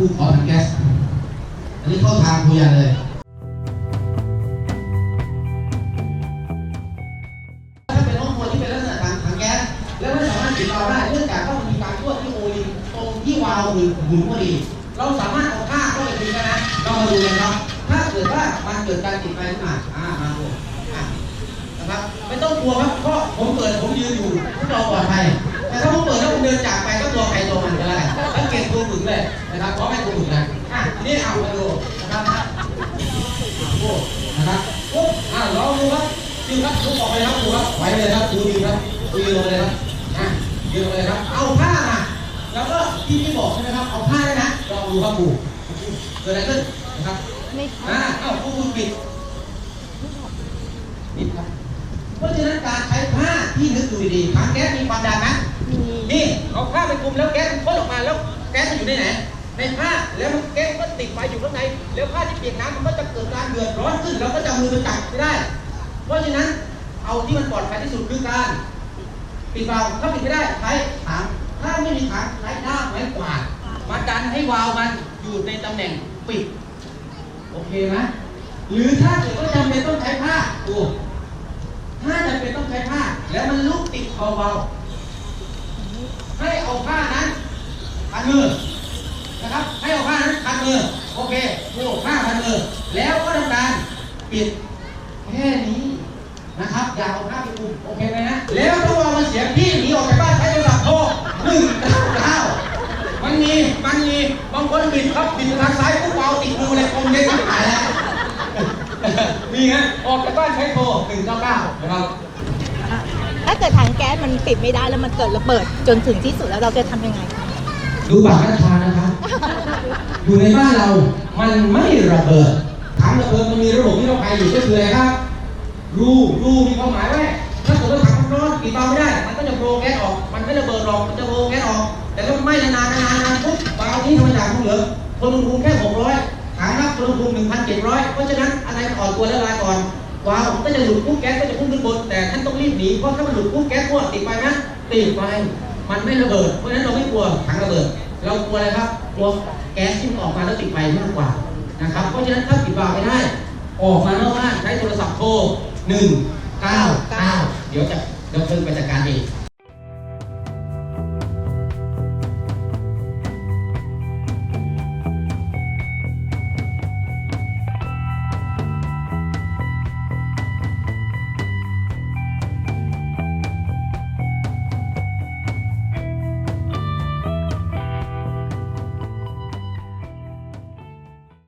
ผู้ขอถังแก๊ส อันนี้เข้าทางคุยกันเลยถ้าเป็นห้องครัวที่เป็นลักษณะถังถังแก๊ส แล้วไม่สามารถปิดวาล์วได้เนื่องจากว่ามันมีการรั่วที่โอลิตรงที่วาล์วหมุนหมุนพอดี เราสามารถเอาผ้าเข้าไปดึงได้นะเรามาดูกันครับ ถ้าเกิดว่ามันเกิดการติดไฟขึ้นมาอ่ามาดูอะนะครับ ไม่ต้องกลัวครับ เพราะผมเปิดผมยืนอยู่เราปลอดภัย แต่ถ้าผมเปิดแล้วผมเดินจากไปก็ตัวใครตัวมันก็แล้ เกตตัวฝึกเลยนะครับเพราะไม่ตัวฝึกนะอะทีนี่เอามาดูนะครับโอ้นะครับปุ๊บอ่าลองดูครับยืนครับลุกออกไปครับดูครับไหวเลยครับดูยืนครับดูยืนลงไปเลยครับอะยืนลงไปเลยครับ เอาผ้ามาแล้วก็ที่พี่บอกใช่ไหมครับเอาผ้าได้นะลองดูครับครูเกิดอะไรขึ้นนะครับไม่อ่าเอ้าครูคุณปิดปิดครับเพราะฉะนั้นการใช้ผ้าที่นึกดูดีๆถังแก๊สมีความดันนะมีนี่เอาผ้าไปคลุมแล้วแก๊สมันพ่นออกมาแล้วแก๊สอยู่ในไหนในผ้าแล้วแก๊สก็ติดไฟอยู่ข้างใน แล้วผ้าที่เปียกน้ำมันก็จะเกิดการเดือดร้อนขึ้นเราก็จะมือไปจับไม่ได้ เพราะฉะนั้นเอาที่มันปลอดภัยที่สุดคือการปิดวาล์วถ้าปิดไม่ได้ใช้ถังถ้าไม่มีถังใช้ด้าไม้กวาดมาดันให้วาล์วมันอยู่ในตำแหน่งปิดโอเคไหมหรือถ้าเกิดว่าจำเป็นต้องใช้ผ้าดูถ้าจำเป็นต้องใช้ผ้า แล้วมันลุกติดคอวาล์ว ให้เอาผ้านั้นพัน มือนะครับให้เอาผ้านั้นพันมือโอเคดูผ้าพันมือแล้วก็ทำการปิดแค่นี้นะครับอย่าเอาผ้าไปคลุมโอเคไหมฮะแล้วถ้าว่ามันเสียงพี่หนีออกจากบ้านใช้โทรศัพท์โทรหนึ่งเก้าเก้ามันมีมันมีบางคนบิดครับบิดทางซ้ายปุ๊บเอาติดมือเลยคงเลยหายแล้วมีฮะออกจากบ้านใช้โทรหนึ่งเก้าเก้านะครับถ้าเกิดถังแก๊สมันปิดไม่ได้แล้วมันเกิดระเบิดจนถึงที่สุดแล้วเราจะทำยังไง ดูบัตรราชานะครับ อยู่ในบ้านเรา มันไม่ระเบิดถังระเบิดมันมีระบบที่เราไปอยู่ก็คืออะไรครับ รูรูมีความหมายว่าถ้าเกิดว่าถังมันร้อนปิดเบาไม่ได้ มันก็จะโปรแก๊สออก มันไม่ระเบิดหรอก มันจะโปรแก๊สออก แต่ถ้ามันไหม้นานๆนานๆๆปุ๊บเบาที่ธรรมดาของเหลือ คนอุณหภูมิแค่600ถังรับคนอุณหภูมิ1,700เพราะฉะนั้นอะไรอ่อนตัวแล้วละลายก่อนวาวก็จะหลุดปุ๊บแก๊สก็จะพุ่งขึ้นบน แต่ท่านต้องรีบหนี เพราะถ้ามันหลุดปุ๊บแก๊สรั่วติดไฟไหมติดไฟ มันไม่ระเบิด เพราะฉะนั้นเราไม่กลัวถังระเบิด เรากลัวอะไรครับ กลัวแก๊สที่มันออกมาแล้วติดไฟมากกว่านะครับ เพราะฉะนั้นถ้าปิดวาล์วไม่ได้ ออกมานอกบ้านใช้โทรศัพท์โทร1 9 9 เดี๋ยวจะเดี๋ยวเพิ่งไปจัดการเอง